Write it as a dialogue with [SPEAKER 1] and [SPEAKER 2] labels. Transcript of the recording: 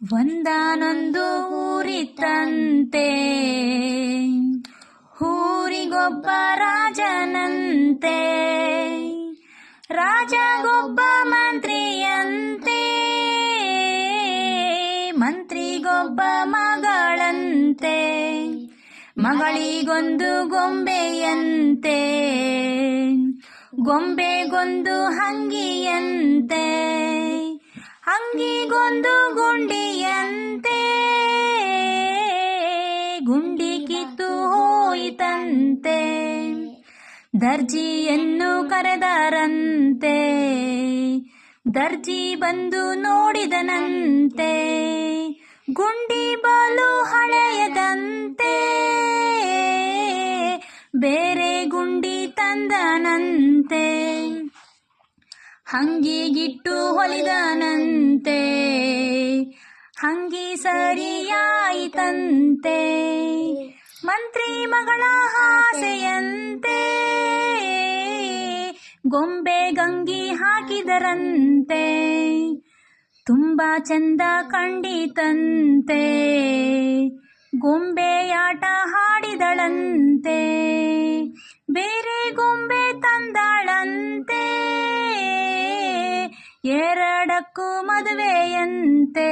[SPEAKER 1] ಒಂದಾನೊಂದು ಊರಿತಂತೆ ಊರಿಗೊಬ್ಬ ರಾಜನಂತೆ ರಾಜಗೊಬ್ಬ ಮಂತ್ರಿಯಂತೆ ಮಂತ್ರಿಗೊಬ್ಬ ಮಗಳಂತೆ ಮಗಳಿಗೊಂದು ಗೊಂಬೆಯಂತೆ ಗೊಂಬೆಗೊಂದು ಹಂಗಿಯಂತೆ ಹಂಗಿಗೊಂದು ಗುಂಡಿಯಂತೆ ಗುಂಡಿ ಕಿತ್ತು ಹೋಯಿತಂತೆ. ದರ್ಜಿಯನ್ನು ಕರೆದರಂತೆ. ದರ್ಜಿ ಬಂದು ನೋಡಿದನಂತೆ. ಗುಂಡಿ ಬಾಲು ಹಳೆಯದಂತೆ. ಬೇರೆ ಗುಂಡಿ ತಂದನಂತೆ. ಹಂಗಿಗಿಟ್ಟು ಹೊಲಿದನಂತೆ. ಹಂಗಿ ಸರಿಯಾಯಿತಂತೆ ಮಂತ್ರಿ ಮಗಳ ಹಾಸೆಯಂತೆ ಗೊಂಬೆ ಗಂಗಿ ಹಾಕಿದರಂತೆ, ತುಂಬ ಚಂದ ಕಂಡಿತಂತೆ ಗೊಂಬೆಯಾಟ ಹಾಡಿದಳಂತೆ, ಬೇರೆ ಗೊಂಬೆ ತಂದಳಂತೆ, ಎರಡಕ್ಕೂ ಮದುವೆಯಂತೆ.